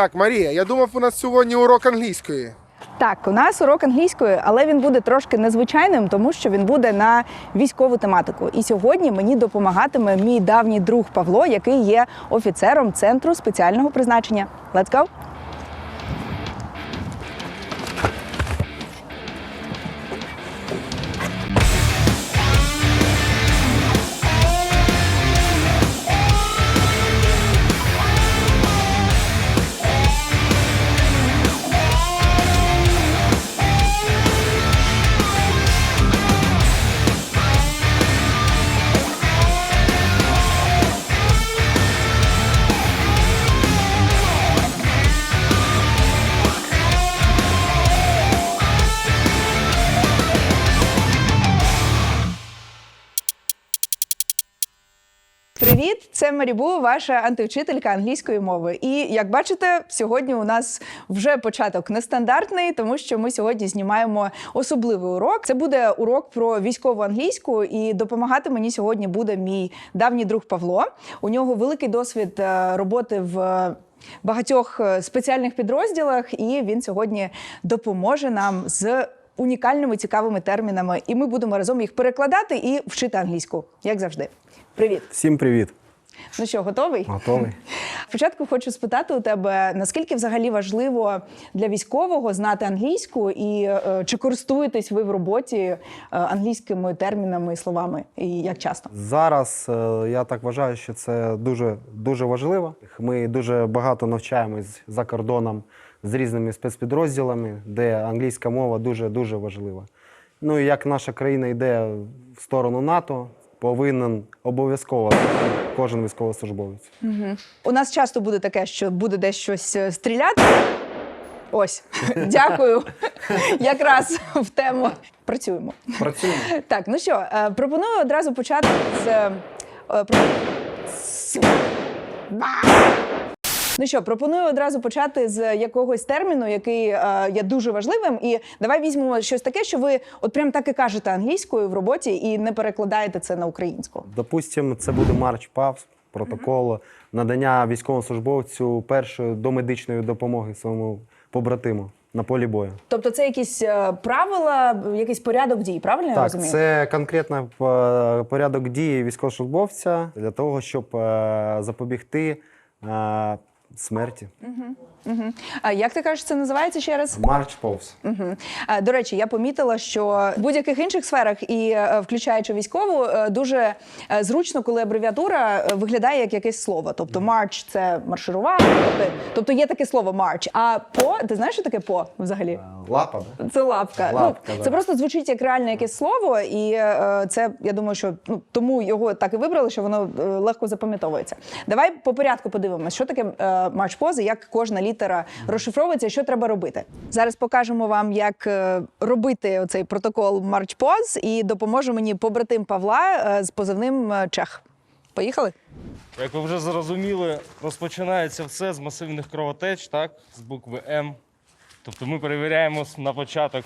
Так, Марія, я думав, у нас сьогодні урок англійської. Так, у нас урок англійської, але він буде трошки незвичайним, тому що він буде на військову тематику. І сьогодні мені допомагатиме мій давній друг Павло, який є офіцером центру спеціального призначення. Let's go! Марібу, ваша антивчителька англійської мови. І як бачите, сьогодні у нас вже початок нестандартний, тому що ми сьогодні знімаємо особливий урок. Це буде урок про військову англійську, і допомагати мені сьогодні буде мій давній друг Павло. У нього великий досвід е, роботи в. Багатьох е, спеціальних підрозділах, і він сьогодні допоможе нам з унікальними цікавими термінами. І ми будемо разом їх перекладати і вчити англійську, як завжди. Привіт! Всім привіт! Ну що, готовий? Готовий? Спочатку хочу спитати у тебе, наскільки взагалі важливо для військового знати англійську, і е, чи користуєтесь ви в роботі е, англійськими термінами і словами, і як часто? Зараз е, я так вважаю, що це дуже дуже важливо. Ми дуже багато навчаємось за кордоном з різними спецпідрозділами, де англійська мова дуже дуже важлива. Ну і як наша країна йде в сторону НАТО, повинен обов'язково кожен військовослужбовець. У нас часто буде таке, що буде десь щось е, стріляти. Ось, дякую. Якраз в тему працюємо. Працюємо. Так, ну що, е, пропоную одразу почати з. Ну що, пропоную одразу почати з якогось терміну, який е, є дуже важливим. І давай візьмемо щось таке, що ви от прям так і кажете англійською в роботі і не перекладаєте це на українську. Допустимо, це буде марч ПАВС, протокол надання військовослужбовцю першої домедичної допомоги своєму побратиму на полі бою. Тобто, це якісь е, правила, якийсь порядок дій, правильно я Так, розумію? це конкретно е, порядок дії військовослужбовця для того, щоб е, запобігти е, смерті. А як ти кажеш, це називається ще раз? Марч повз. А, До речі, я помітила, що в будь-яких інших сферах, і е, включаючи військову, е, дуже е, зручно, коли абревіатура е, виглядає як якесь слово. Тобто марч це марширувати, тобто, тобто є таке слово марч. А по ти знаєш, що таке по взагалі? Лапа, да? Це лапка. Лапка, ну, да. Це просто звучить як реальне якесь слово, і е, це я думаю, що ну тому його так і вибрали, що воно е, легко запам'ятовується. Давай по порядку подивимося, що таке е, марч пози, як кожна літера розшифровується, що треба робити. Зараз покажемо вам, як е, робити оцей протокол марч поз, і допоможе мені побратим Павла е, з позивним е, Чех. Поїхали? Як ви вже зрозуміли, розпочинається все з масивних кровотеч, так, з букви М. Тобто ми перевіряємо на початок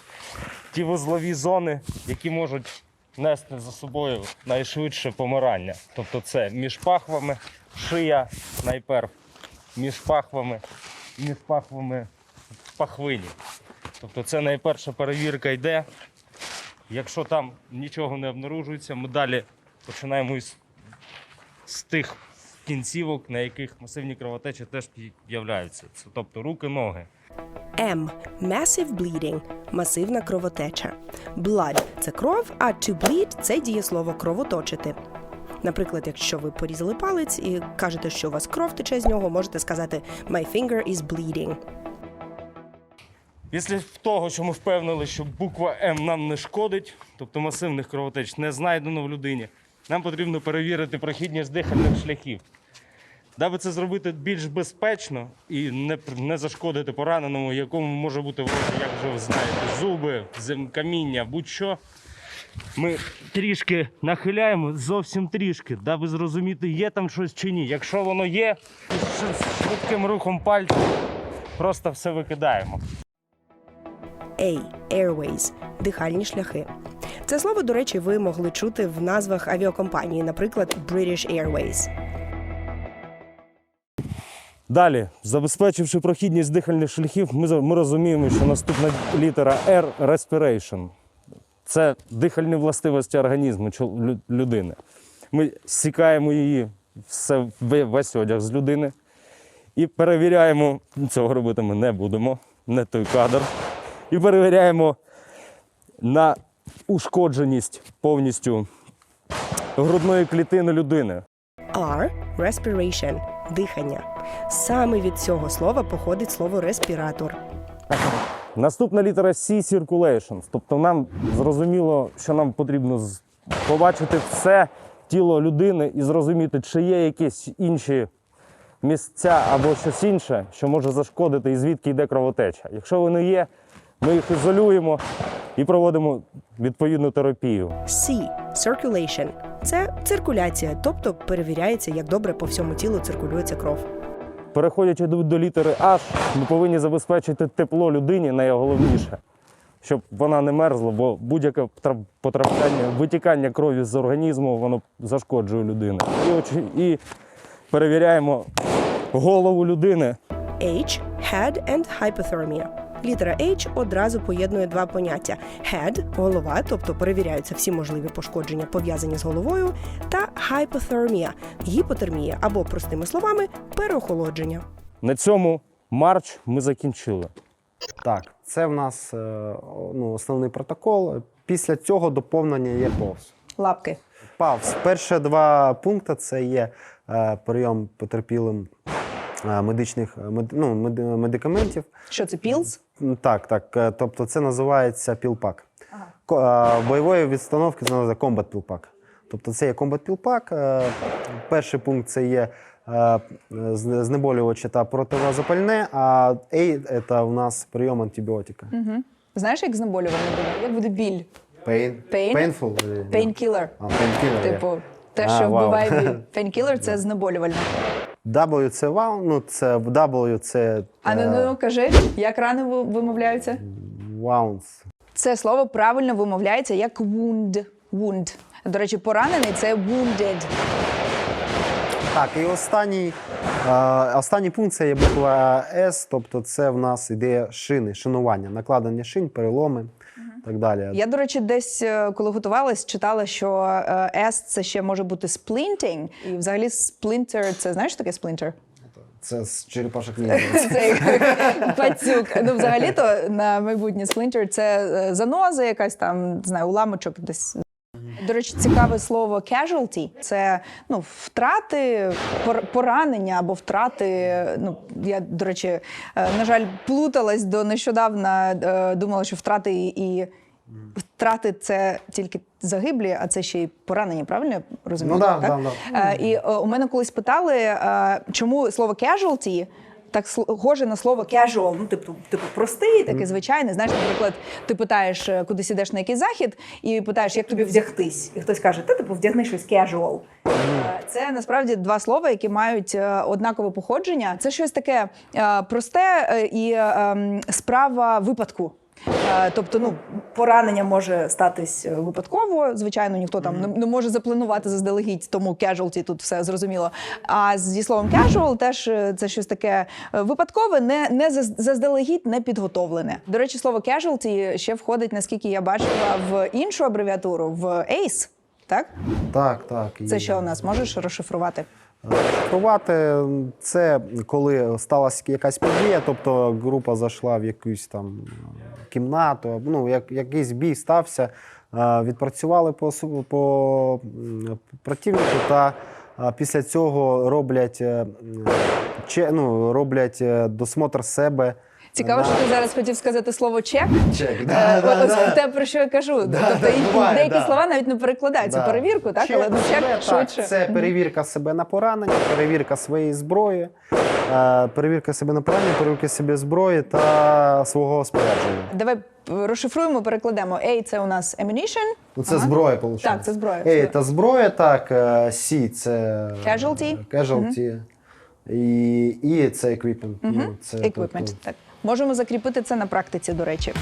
ті вузлові зони, які можуть нести за собою найшвидше помирання. Тобто це між пахвами, шия найперв, між пахвами, між пахвами в пахвині. Тобто це найперша перевірка йде. Якщо там нічого не обнаружується, ми далі починаємо із з тих кінцівок, на яких масивні кровотечі теж з'являються. Це тобто руки, ноги. M. Massive bleeding – масивна кровотеча. Blood – це кров, а to bleed – це дієслово кровоточити. Наприклад, якщо ви порізали палець і кажете, що у вас кров тече з нього, можете сказати My finger is bleeding. Після того, що ми впевнили, що буква М нам не шкодить, тобто масивних кровотеч не знайдено в людині, нам потрібно перевірити прохідність дихальних шляхів. Даби це зробити більш безпечно і не, не зашкодити пораненому, якому може бути як вже ви знаєте, зуби, каміння, будь-що. Ми трішки нахиляємо, зовсім трішки, даби зрозуміти, є там щось чи ні. Якщо воно є, то з швидким рухом пальців просто все викидаємо. A. Airways – дихальні шляхи. Це слово, до речі, ви могли чути в назвах авіакомпанії, наприклад, British Airways. Далі, забезпечивши прохідність дихальних шляхів, ми, ми розуміємо, що наступна літера R – respiration. Це дихальні властивості організму людини. Ми стікаємо її все, ве- весь одяг з людини і перевіряємо, цього робити ми не будемо, не той кадр. І перевіряємо на ушкодженість повністю грудної клітини людини. R – respiration – дихання. Саме від цього слова походить слово респіратор. Наступна літера C – circulation. Тобто нам зрозуміло, що нам потрібно побачити все тіло людини і зрозуміти, чи є якісь інші місця або щось інше, що може зашкодити і звідки йде кровотеча. Якщо вони є, ми їх ізолюємо і проводимо відповідну терапію. C – circulation – це циркуляція, тобто перевіряється, як добре по всьому тілу циркулюється кров. Переходячи до, літери H, ми повинні забезпечити тепло людині найголовніше, щоб вона не мерзла, бо будь-яке потрапляння, витікання крові з організму, воно зашкоджує людину. І, і перевіряємо голову людини. H – head and hypothermia. Літера H одразу поєднує два поняття: head – голова, тобто перевіряються всі можливі пошкодження, пов'язані з головою, та hypothermia – гіпотермія або, простими словами, переохолодження. На цьому марч ми закінчили. Так, це в нас е, ну, основний протокол. Після цього доповнення є повз. Лапки. Павз. Перші два пункти це є е, прийом потерпілим медичних е, мед, ну, мед, медикаментів. Що це пілз? Так, так. е, Тобто це називається пілпак. Ко- е, Бойової відстановки це називається комбат пілпак. Тобто це є комбат пілпак. Е, Перший пункт це є е, знеболювачі та противозапальне, а A – це у нас прийом антибіотика. Знаєш, як знеболювання буде? Як буде біль? Pain. Pain? Painful? е. Painkiller. Є. Типу, те, що вау. вбиває біль. Painkiller – це знеболювальне. W це вау, ну це W це А ну, е, ну кажи, як рани вимовляються? wounds. Це слово правильно вимовляється як wound. wound. До речі, поранений це wounded. Так, і останній, е, останній пункт це є буква S, тобто це в нас ідея шини, шинування, накладення шин, переломи так далі. Я, до речі, десь е, коли готувалась, читала, що е, S це ще може бути splinting. І взагалі сплінтер – це знаєш таке сплінтер? Це з черепашок. Це пацюк. Ну, взагалі-то на майбутнє сплінтер – це е, заноза, якась там, не знаю, уламочок десь. До речі, цікаве слово casualty – це ну, втрати, пор- поранення або втрати. Ну, я, до речі, е, на жаль, плуталась до нещодавно, е, думала, що втрати і. Втрати це тільки загиблі, а це ще й поранення, правильно розумію? Ну да, так? да, да. Е, І у мене колись питали, чому слово casualty так схоже на слово casual, ну типу, типу простий, таке звичайний. Знаєш, наприклад, ти питаєш, куди сідеш на який захід, і питаєш, як тобі вдягтись, і хтось каже, та типу вдягни щось casual. Е, Це насправді два слова, які мають е, однакове походження. Це щось таке е, просте е, і е, ем, справа випадку. Е, Тобто, ну поранення може статись е, випадково. Звичайно, ніхто там не, не може запланувати заздалегідь, тому casualty тут все зрозуміло. А зі словом casual теж е, це щось таке випадкове, не, не заз- заздалегідь не підготовлене. До речі, слово casualty ще входить, наскільки я бачила, в іншу абревіатуру в ACE. Так, Так, так. це і- що у нас можеш розшифрувати? Шифрувати це коли сталася якась подія, тобто група зайшла в якусь там кімнату, ну як якийсь бій стався, е, відпрацювали по по противнику та е, після цього роблять е, ну, роблять досмотр себе. Цікаво, на- що ти зараз хотів сказати слово чек. Чек, Е, да, да, ось да. те, про що я кажу. тобто да, і- буває, деякі да. слова навіть не перекладаються. Да. Перевірку, так? Чек Але ну, чек себе, так, швидше. Це перевірка себе на поранення, перевірка своєї зброї, е, перевірка себе на поранення, перевірка себе зброї та свого спорядження. Давай е, розшифруємо, перекладемо. A – це у нас ammunition. Ну, це Ага. зброя, виходить. Так, це зброя. Ей, це зброя, так. е, C – це... Casualty. е, Casualty. І, і це equipment. Ну, це, Equipment. тобто- Так. Можемо закріпити це на практиці, до речі.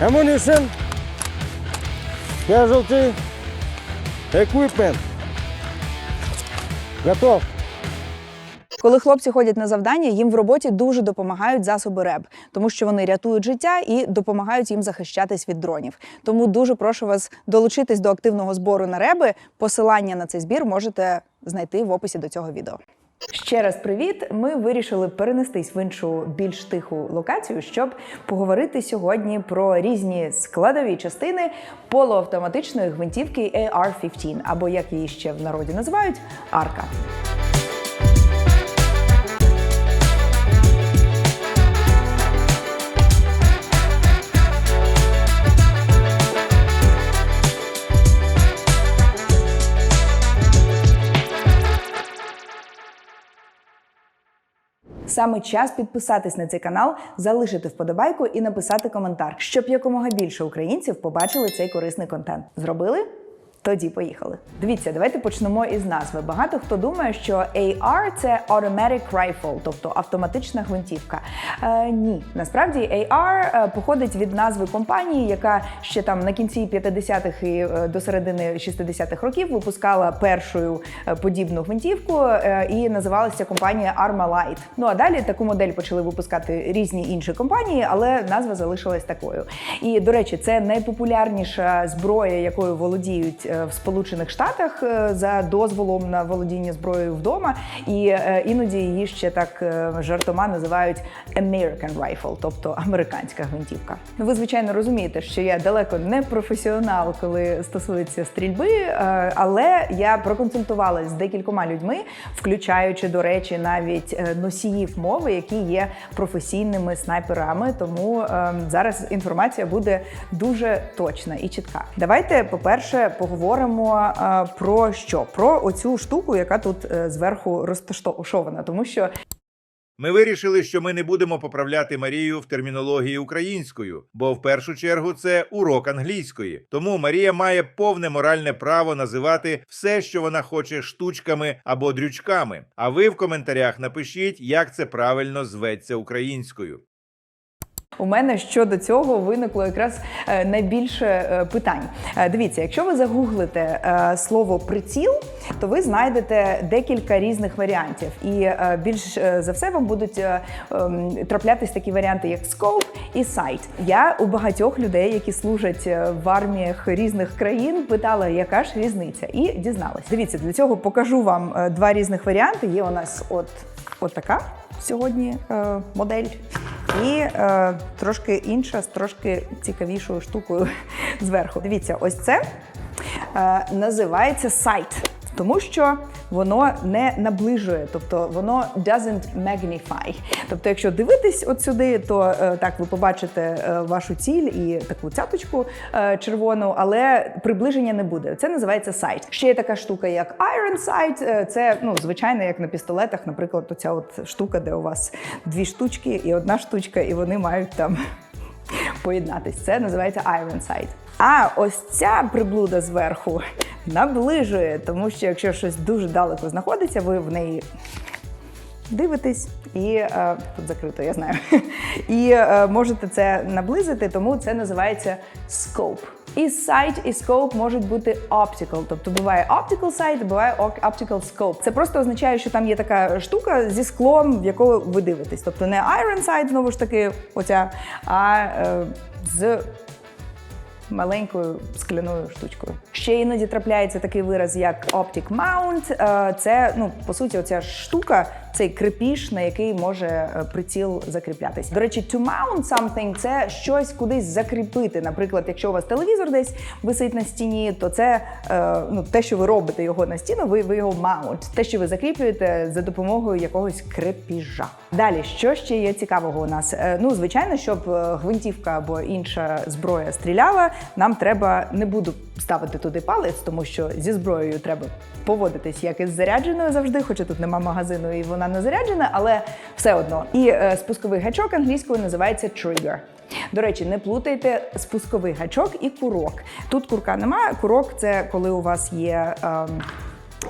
Ammunition. Casualty. Equipment. Готов. Коли хлопці ходять на завдання, їм в роботі дуже допомагають засоби РЕБ, тому що вони рятують життя і допомагають їм захищатись від дронів. Тому дуже прошу вас долучитись до активного збору на реби. Посилання на цей збір можете знайти в описі до цього відео. Ще раз привіт. Ми вирішили перенестись в іншу більш тиху локацію, щоб поговорити сьогодні про різні складові частини полуавтоматичної гвинтівки AR-15, або як її ще в народі називають арка. Саме час підписатись на цей канал, залишити вподобайку і написати коментар, щоб якомога більше українців побачили цей корисний контент. Зробили? Тоді поїхали. Дивіться, давайте почнемо із назви. Багато хто думає, що AR – це Automatic Rifle, тобто автоматична гвинтівка. Е, ні, насправді AR е, походить від назви компанії, яка ще там на кінці 50-х і е, до середини 60-х років випускала першою е, подібну гвинтівку і називалася компанія Armalite. Ну а далі таку модель почали випускати різні інші компанії, але назва залишилась такою. І до речі, це найпопулярніша зброя, якою володіють в Сполучених Штатах е, за дозволом на володіння зброєю вдома. І е, іноді її ще так е, жартома називають American Rifle, тобто американська гвинтівка. Ви звичайно розумієте, що я далеко не професіонал, коли стосується стрільби, е, але я проконсультувалась з декількома людьми, включаючи, до речі, навіть е, носіїв мови, які є професійними снайперами. Тому е, зараз інформація буде дуже точна і чітка. Давайте, по-перше, поговоримо е, про що? Про оцю штуку, яка тут е, зверху розташована, тому що Ми вирішили, що ми не будемо поправляти Марію в термінології українською, бо в першу чергу це урок англійської. Тому Марія має повне моральне право називати все, що вона хоче штучками або дрючками. А ви в коментарях напишіть, як це правильно зветься українською. У мене щодо цього виникло якраз е, найбільше е, питань. Е, Дивіться, якщо ви загуглите слово приціл, то ви знайдете декілька різних варіантів. І більш за все вам будуть ем, траплятись такі варіанти, як scope і sight. Я у багатьох людей, які служать в арміях різних країн, питала, яка ж різниця, і дізналась. Дивіться, для цього покажу вам два різних варіанти. Є у нас от, от така сьогодні е, модель. І е, трошки інша з трошки цікавішою штукою зверху. Дивіться, ось це е, називається сайт. Тому що воно не наближує, тобто воно doesn't magnify. Тобто, якщо дивитись от сюди, то е, так ви побачите е, вашу ціль і таку цяточку е, червону, але приближення не буде. Це називається сайт. Ще є така штука, як iron sight. Це ну звичайно, як на пістолетах, наприклад, оця от штука, де у вас дві штучки і одна штучка, і вони мають там поєднатись. Це називається Iron Sight. А ось ця приблуда зверху наближує, тому що якщо щось дуже далеко знаходиться, ви в неї дивитесь і е, тут закрито, я знаю. І е, можете це наблизити, тому це називається scope. І sight, і scope можуть бути optical, тобто буває optical sight, буває optical scope. Це просто означає, що там є така штука зі склом, в яку ви дивитесь. Тобто не iron sight, знову ж таки, оця, а е, з маленькою скляною штучкою. Ще іноді трапляється такий вираз, як optic mount. Е, Це ну по суті, оця штука, цей крепіш, на який може е, приціл закріплятись. До речі, to mount something – це щось кудись закріпити. Наприклад, якщо у вас телевізор десь висить на стіні, то це е, ну те, що ви робите його на стіну, ви, ви його mount. Те, що ви закріплюєте за допомогою якогось крепіжа. Далі, що ще є цікавого у нас? Е, Ну, звичайно, щоб гвинтівка або інша зброя стріляла, нам треба не буду ставити туди палець, тому що зі зброєю треба поводитись як із зарядженою завжди, хоча тут нема магазину і вона не заряджена, але все одно. І е, спусковий гачок англійською називається trigger. До речі, не плутайте спусковий гачок і курок. Тут курка немає. Курок це коли у вас є ем,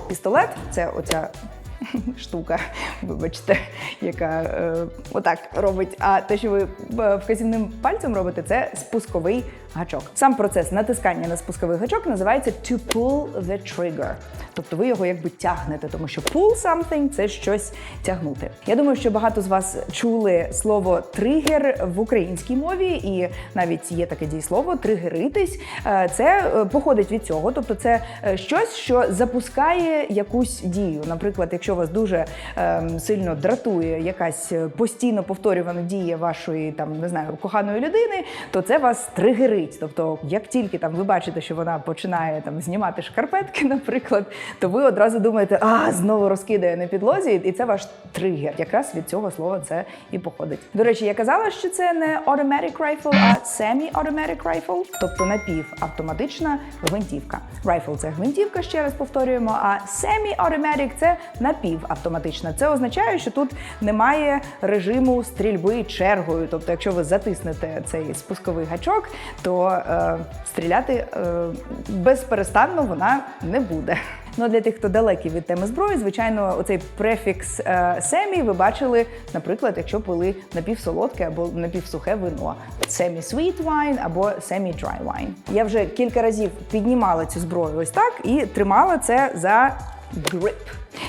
пістолет, це оця штука, вибачте, яка е, отак робить. А те, що ви е, вказівним пальцем робите, це спусковий гачок. Сам процес натискання на спусковий гачок називається to pull the trigger. Тобто ви його якби тягнете, тому що pull something – це щось тягнути. Я думаю, що багато з вас чули слово тригер в українській мові, і навіть є таке дієслово тригеритись. Е, Це е, походить від цього, тобто це е, щось, що запускає якусь дію. Наприклад, якщо вас дуже ем, сильно дратує якась постійно повторювана дія вашої там не знаю коханої людини, то це вас тригерить. Тобто, як тільки там ви бачите, що вона починає там знімати шкарпетки, наприклад, то ви одразу думаєте, а знову розкидає на підлозі, і це ваш тригер. Якраз від цього слова це і походить. До речі, я казала, що це не automatic rifle, а semi-automatic rifle, тобто напівавтоматична гвинтівка. Rifle – це гвинтівка, ще раз повторюємо. А semi-automatic – це напівавтоматична. Це означає, що тут немає режиму стрільби чергою. Тобто, якщо ви затиснете цей спусковий гачок, то е, стріляти е, безперестанно вона не буде. Ну, для тих, хто далекий від теми зброї, звичайно, оцей префікс е, семі ви бачили, наприклад, якщо пили напівсолодке або напівсухе вино. Semi-sweet wine або semi-dry wine. Я вже кілька разів піднімала цю зброю ось так і тримала це за grip.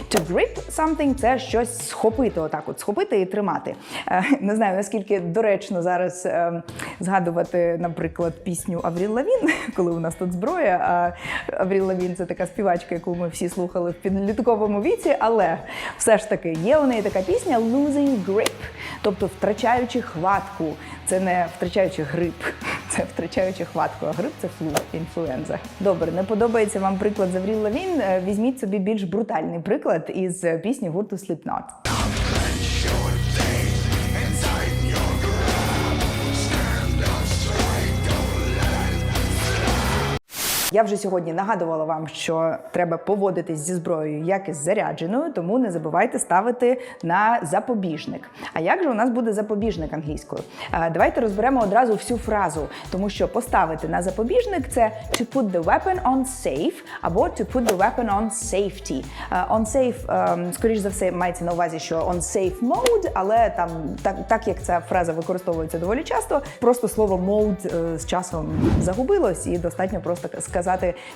To grip something – це щось схопити, отак от схопити і тримати. Е, Не знаю, наскільки доречно зараз е, згадувати, наприклад, пісню Авріл Лавін, коли у нас тут зброя. А Авріл Лавін – це така співачка, яку ми всі слухали в підлітковому віці, але все ж таки є у неї така пісня Losing Grip, тобто втрачаючи хватку. Це не втрачаючи грип, це втрачаючи хватку, а грип це флю, інфлюенза. Добре, не подобається вам приклад Завріл Лавін. е, Візьміть собі більш брутальний приклад із е, пісні гурту Slipknot. Я вже сьогодні нагадувала вам, що треба поводитись зі зброєю як із зарядженою, тому не забувайте ставити на запобіжник. А як же у нас буде запобіжник англійською? Давайте розберемо одразу всю фразу, тому що поставити на запобіжник це to put the weapon on safe або to put the weapon on safety. On safe, ем, скоріш за все, мається на увазі, що on safe mode, але там так, так як ця фраза використовується доволі часто, просто слово mode е, з часом загубилось, і достатньо просто сказати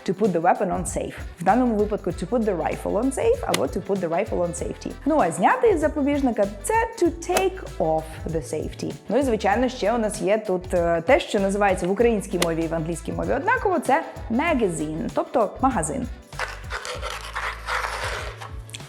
to put the weapon on safe. В даному випадку to put the rifle on safe або to put the rifle on safety. Ну а зняти із запобіжника це to take off the safety. Ну і звичайно, ще у нас є тут е, те, що називається в українській мові і в англійській мові однаково. Це magazine, тобто магазин.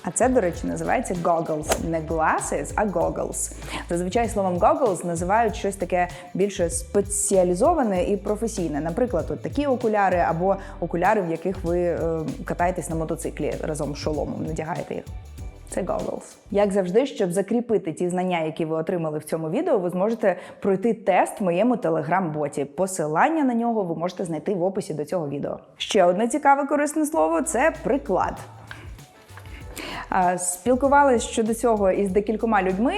А це, до речі, називається goggles. Не glasses, а goggles. Зазвичай словом goggles називають щось таке більше спеціалізоване і професійне. Наприклад, от такі окуляри або окуляри, в яких ви е, катаєтесь на мотоциклі разом з шоломом, надягаєте їх. Це goggles. Як завжди, щоб закріпити ті знання, які ви отримали в цьому відео, ви зможете пройти тест в моєму телеграм-боті. Посилання на нього ви можете знайти в описі до цього відео. Ще одне цікаве корисне слово це приклад. Спілкувалися щодо цього із декількома людьми.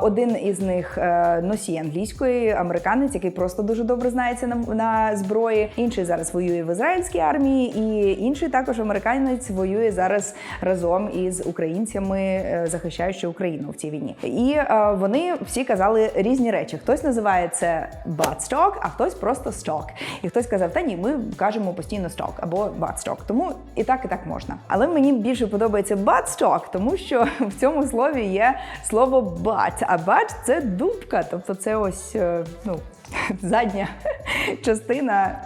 Один із них е, носій англійської, американець, який просто дуже добре знається на, на зброї. Інший зараз воює в ізраїльській армії, і інший також американець воює зараз разом із українцями, е, захищаючи Україну в цій війні. І е, вони всі казали різні речі. Хтось називає це butt-stock, а хтось просто stock. І хтось казав, та ні, ми кажемо постійно stock або butt-stock. Тому і так, і так можна. Але мені більше подобається butt-stock, тому що в цьому слові є слово butt, а butt – це дубка, тобто це ось е, ну. Задня частина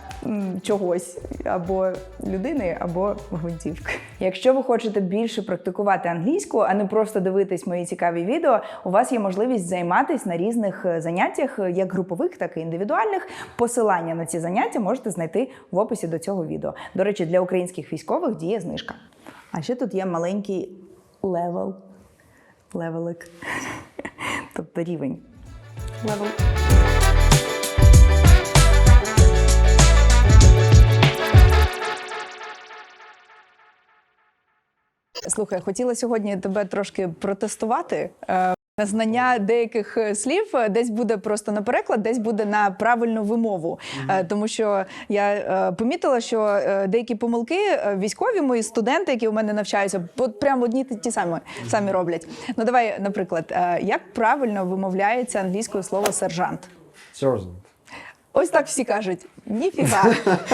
чогось або людини, або гвинтівки. Якщо ви хочете більше практикувати англійську, а не просто дивитись мої цікаві відео, у вас є можливість займатися на різних е, заняттях, е, як групових, так і індивідуальних. Посилання на ці заняття можете знайти в описі до цього відео. До речі, для українських військових діє знижка. А ще тут є маленький левел. Левелик. Тобто рівень. Левел. Слухай, хотіла сьогодні тебе трошки протестувати. Знання деяких е, слів е, десь буде просто на переклад, десь буде на правильну вимову. угу. Тому що я помітила, що деякі помилки військові мої студенти, які у мене навчаються, прямо одні ті самі самі роблять. Ну давай, наприклад, як правильно вимовляється англійською слово сержант? Sergeant. Ось так всі кажуть. Ніфіга.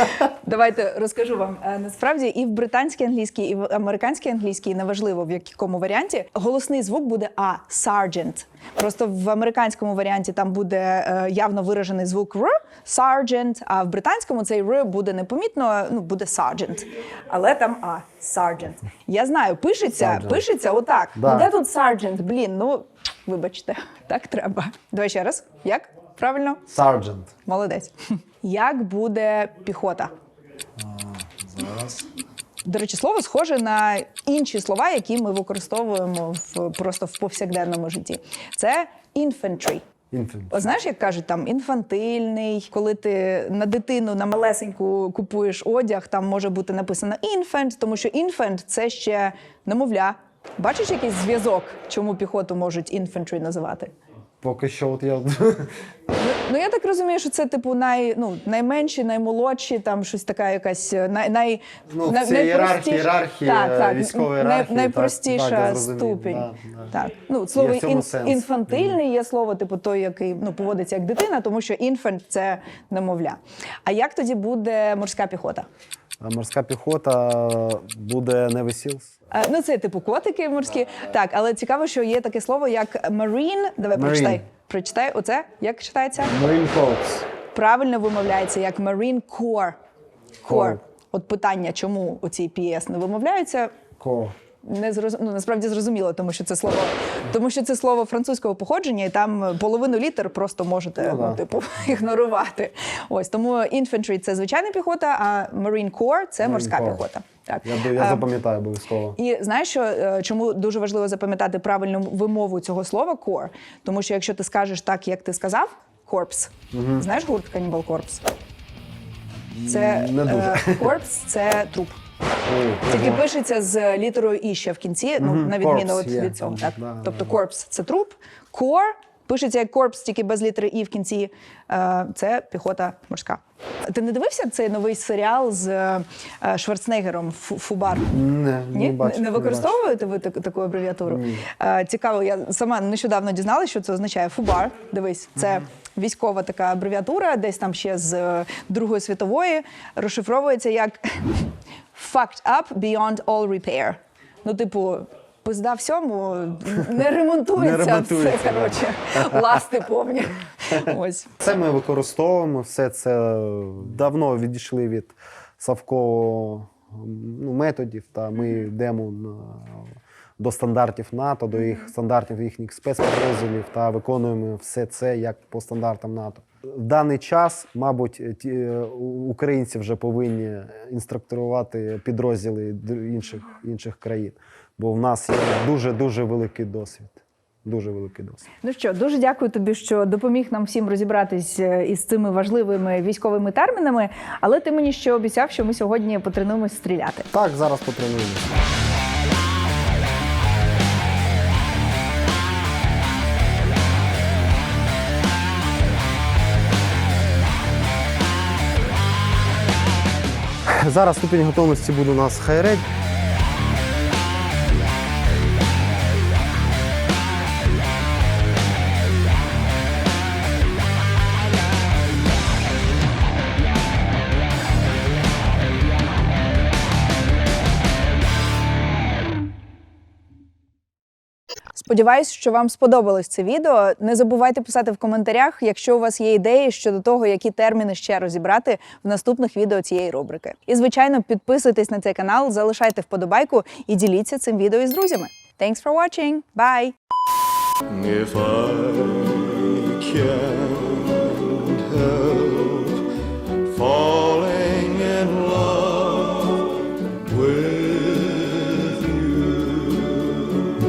Давайте розкажу вам. Е, Насправді і в британській англійській, і в американській англійській, неважливо в якому варіанті, голосний звук буде А sergeant. Просто в американському варіанті там буде е, явно виражений звук Р, sergeant, а в британському цей Р буде непомітно, ну буде sergeant. Але там А sergeant. Я знаю, пишеться, Sergeant. пишеться отак. Да. Ну де тут sergeant? Блін, ну вибачте, так треба. Давай ще раз. Як? Правильно? Sergeant. Молодець. Як буде піхота? Зараз. До речі, слово схоже на інші слова, які ми використовуємо в просто в повсякденному житті. Це infantry. Infant. От знаєш, як кажуть, там інфантильний, коли ти на дитину на малесеньку купуєш одяг, там може бути написано infant, тому що infant – це ще немовля. Бачиш якийсь зв'язок, чому піхоту можуть infantry називати? Поки що от я. Ну, ну я так розумію, що це типу най, ну, найменші, наймолодші, там щось така якась е, най, най, Ну, най- цій ієрархії- найпростіша- ієрархії, так, е, так, військової най- так, найпростіша так, ступінь. да, да. Так. Ну, слово Є ін, інфантильний є слово, типу той, який ну, поводиться як дитина, тому що інфант це немовля. А як тоді буде морська піхота? А Морська піхота буде Navy Seals. Е, Ну, це типу котики морські. Так, але цікаво, що є таке слово як marine. Давай Marine. прочитай. Прочитай оце. Як читається? Marine Corps. правильно вимовляється як Marine Corps. Corps. Corps. От питання, чому оці PS не вимовляються, Corps. Не зроз... ну, насправді зрозуміло, тому що це слово, тому що це слово французького походження, і там половину літер просто можете Ну, ну, типу ігнорувати. Ось тому infantry – це звичайна піхота, а Marine Corps – це морська Corps. піхота. Так Я, я Е, запам'ятаю обов'язково. і знаєш, що е, чому дуже важливо запам'ятати правильну вимову цього слова core? Тому що якщо ти скажеш так, як ти сказав, corpse, знаєш гурт Cannibal Corpse? Це Не дуже. е, corpse – це труп. Тільки пишеться з літерою і ще в кінці, ну на відміну от від цього. Так? Тобто corpse – це труп, core пишеться як corpse, тільки без літери і в кінці. Е, Це піхота морська. Ти не дивився цей новий серіал з е, Шварценеггером Фубар? Не, Ні, не бачу. не використовуєте ви таку абревіатуру? Е, Цікаво, я сама нещодавно дізналася, що це означає фубар. Дивись, це військова така абревіатура, десь там ще з Другої світової розшифровується як fucked up beyond all repair. Ну, типу. Пизда всьому не ремонтується, Не ремонтується, все, коротше, ласти повні. Ось. Це ми використовуємо, все це давно відійшли від Савкового ну, методів, та ми йдемо на, до стандартів НАТО, до їх стандартів їхніх спецпідрозділів та виконуємо все це як по стандартам НАТО. В даний час, мабуть, ті, е, українці вже повинні інструктурувати підрозділи інших, інших країн, бо в нас є дуже-дуже великий досвід. Дуже великий досвід. Ну що, дуже дякую тобі, що допоміг нам всім розібратись е, із цими важливими військовими термінами. Але ти мені ще обіцяв, що ми сьогодні потренуємось стріляти. Так, зараз потренуємося. Зараз ступінь готовності буде у нас хайред. Сподіваюсь, що вам сподобалось це відео. Не забувайте писати в коментарях, якщо у вас є ідеї щодо того, які терміни ще розібрати в наступних відео цієї рубрики. І звичайно, підписуйтесь на цей канал, залишайте вподобайку і діліться цим відео із друзями. Thanks for watching. Bye! If I can't help